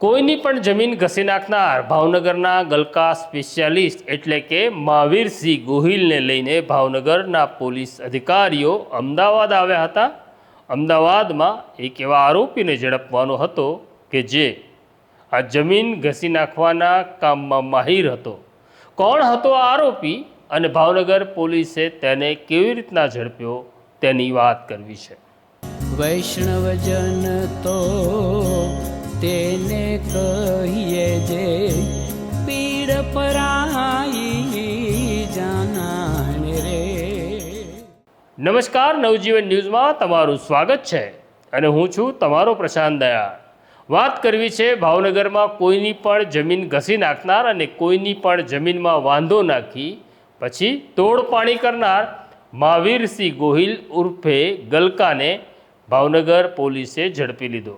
કોઈની પણ જમીન ઘસી નાખનાર ભાવનગરના ગલકા સ્પેશિયાલિસ્ટ એટલે કે મહાવીરસિંહ ગોહિલને લઈને ભાવનગરના પોલીસ અધિકારીઓ અમદાવાદ આવ્યા હતા. અમદાવાદમાં એક એવા આરોપીને ઝડપવાનો હતો કે જે આ જમીન ઘસી નાખવાના કામમાં માહિર હતો. કોણ હતો આ આરોપી અને ભાવનગર પોલીસે તેને કેવી રીતના ઝડપ્યો તેની વાત કરવી છે. વૈષ્ણવજન તો તેને કહીએ જે પીડ પરાઈ જાનાને રે. નમસ્કાર, નવજીવન ન્યૂઝમાં તમારું સ્વાગત છે અને હું છું તમારો પ્રશાંત દયા વાત કરવી છે ભાવનગરમાં કોઈની પણ જમીન ઘસી નાખનાર અને કોઈની પણ જમીનમાં વાંધો નાખી, પછી તોડ પાણી કરનાર મહાવીરસિંહ ગોહિલ ઉર્ફે ગલકાને ભાવનગર પોલીસે ઝડપી લીધો.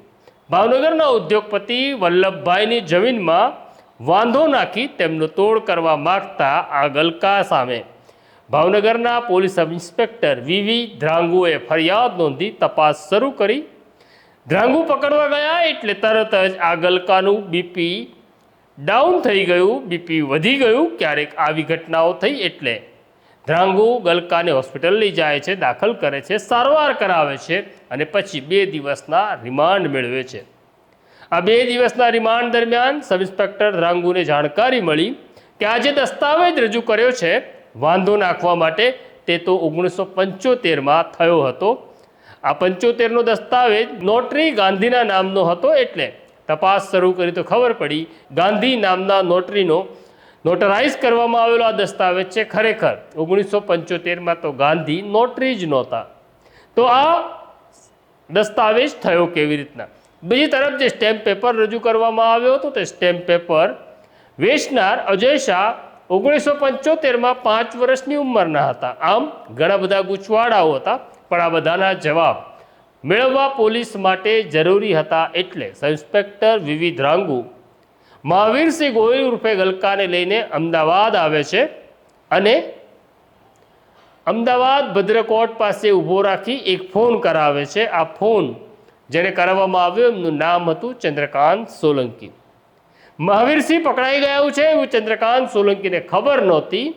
ભાવનગરના ઉદ્યોગપતિ વલ્લભભાઈની જમીનમાં વાંધો નાખી તેમનો તોડ કરવા માગતા આ ગલકા સામે. ભાવનગરના પોલીસ ઇન્સ્પેક્ટર વીવી ધ્રાંગુએ ફરિયાદ નોંધી તપાસ શરૂ કરી. ધ્રાંગુ પકડવા ગયા એટલે તરત જ આ ગલકાનું બીપી ડાઉન થઈ ગયું, બીપી વધી ગયું, ક્યારેક આવી ઘટનાઓ થઈ એટલે. ધ્રાંગુ ગલકાને હોસ્પિટલ લઈ જાય છે, દાખલ કરે છે, સારવાર કરાવે છે અને પછી બે દિવસના રિમાન્ડ મેળવે છે. આ બે દિવસના રિમાન્ડ દરમિયાન સબ ઇન્સ્પેક્ટર ધ્રાંગુને જાણકારી મળી કે આ જે દસ્તાવેજ રજૂ કર્યો છે. વાંધો નાખવા માટે તે તો ઓગણીસો પંચોતેરમાં થયો હતો. આ પંચોતેરનો દસ્તાવેજ નોટરી ગાંધીના નામનો હતો એટલે તપાસ શરૂ કરી તો ખબર પડી ગાંધી નામના નોટરીનો નોટરાઇઝ કરવામાં આવેલો આ દસ્તાવેજ છે ખરેખર. ઓગણીસો પંચોતેરમાં તો ગાંધી નોટરી જ નહોતા. તો આ દસ્તાવેજ થયો કેવી રીતના? બીજી તરફ જે સ્ટેમ્પ પેપર રજૂ કરવામાં આવ્યો હતો તે સ્ટેમ્પ પેપર વેચનાર અજય શાહ ઓગણીસો પંચોતેરમાં પાંચ વર્ષની ઉંમરના હતા. આમ ઘણા બધા ગૂંચવાડાઓ હતા, પણ આ બધાના જવાબ મેળવવા પોલીસ માટે જરૂરી હતા એટલે ઇન્સ્પેક્ટર વિવિધ રાંગુ મહાવીરસિંહ ગોહિલ ઉર્ફે ગલકાને લઈને અમદાવાદ આવે છે અને અમદાવાદ ભદ્રકોટ પાસે ઊભો રાખી એક ફોન કરાવે છે. આ ફોન જેને કરાવવામાં આવ્યો એમનું નામ હતું ચંદ્રકાંત સોલંકી. મહાવીરસિંહ પકડાઈ ગયું છે એવું ચંદ્રકાંત સોલંકીને ખબર નહોતી.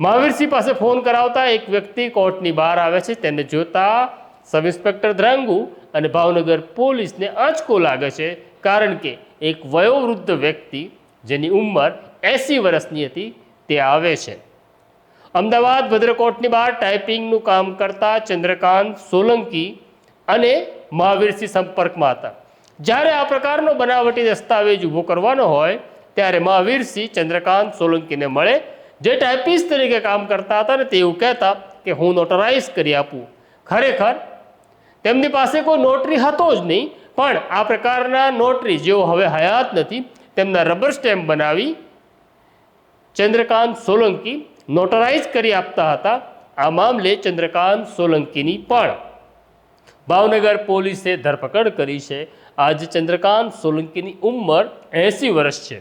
મહાવીરસિંહ પાસે ફોન કરાવતા એક વ્યક્તિ કોર્ટની બહાર આવે છે. તેને જોતા સબ ઇન્સ્પેક્ટર ધ્રાંગુ અને ભાવનગર પોલીસને આંચકો લાગે છે. કારણ કે એક વયોવૃદ્ધ વ્યક્તિ જેની ઉંમર એંસી વર્ષની હતી, તે આવે છે. અમદાવાદ ભદ્રકોટની બહાર ટાઈપિંગનું કામ કરતા ચંદ્રકાંત સોલંકી અને મહાવીરસિંહ સંપર્કમાં હતા. જ્યારે આ પ્રકારનો બનાવટી દસ્તાવેજ ઊભો કરવાનો હોય, ત્યારે મહાવીરસિંહ ચંદ્રકાંત સોલંકીને મળે. જે ટાઈપિસ્ટ તરીકે કામ કરતા હતા ને તે એવું કહેતા કે, હું નોટરાઇઝ કરી આપું. ખરેખર, તેમની પાસે કોઈ નોટરી હતો જ નહીં પણ આ પ્રકારના નોટરી જેઓ હવે હયાત નથી, તેમના રબર સ્ટેમ્પ બનાવી ચંદ્રકાંત સોલંકી નોટરાઇઝ કરી આપતા હતા આ મામલે ચંદ્રકાંત સોલંકીની પણ. ભાવનગર પોલીસે ધરપકડ કરી છે. આજે ચંદ્રકાંત સોલંકીની ઉંમર એંસી વર્ષ છે.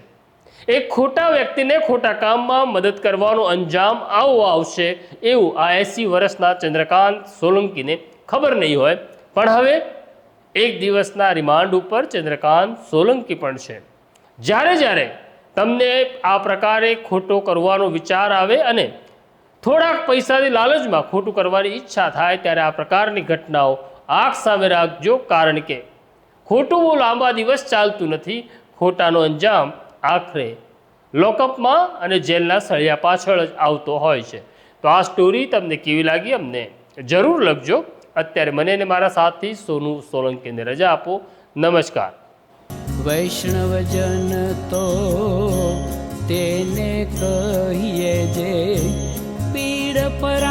એક ખોટા વ્યક્તિને ખોટા કામમાં મદદ કરવાનો અંજામ આવો આવશે એવું આ એંસી વર્ષના ચંદ્રકાંત સોલંકીને ખબર નહીં હોય. પણ હવે એક દિવસના રિમાન્ડ ઉપર ચંદ્રકાંત સોલંકી પણ છે. જ્યારે જ્યારે તમને આ પ્રકારે ખોટો કરવાનો વિચાર આવે અને થોડાક પૈસાની લાલચમાં ખોટું કરવાની ઈચ્છા થાય ત્યારે આ પ્રકારની ઘટનાઓ આંખ સામે રાખજો કારણ કે ખોટું લાંબા દિવસ ચાલતું નથી. ખોટાનો અંજામ આખરે લોકઅપમાં અને જેલના સળિયા પાછળ જ આવતો હોય છે. તો આ સ્ટોરી તમને કેવી લાગી અમને જરૂર લખજો. અત્યારે મને અને મારા સાથી સોનુ સોલંકીને રજા આપો. નમસ્કાર. વૈષ્ણવજન તો તેને કહીએ જે પીડ પર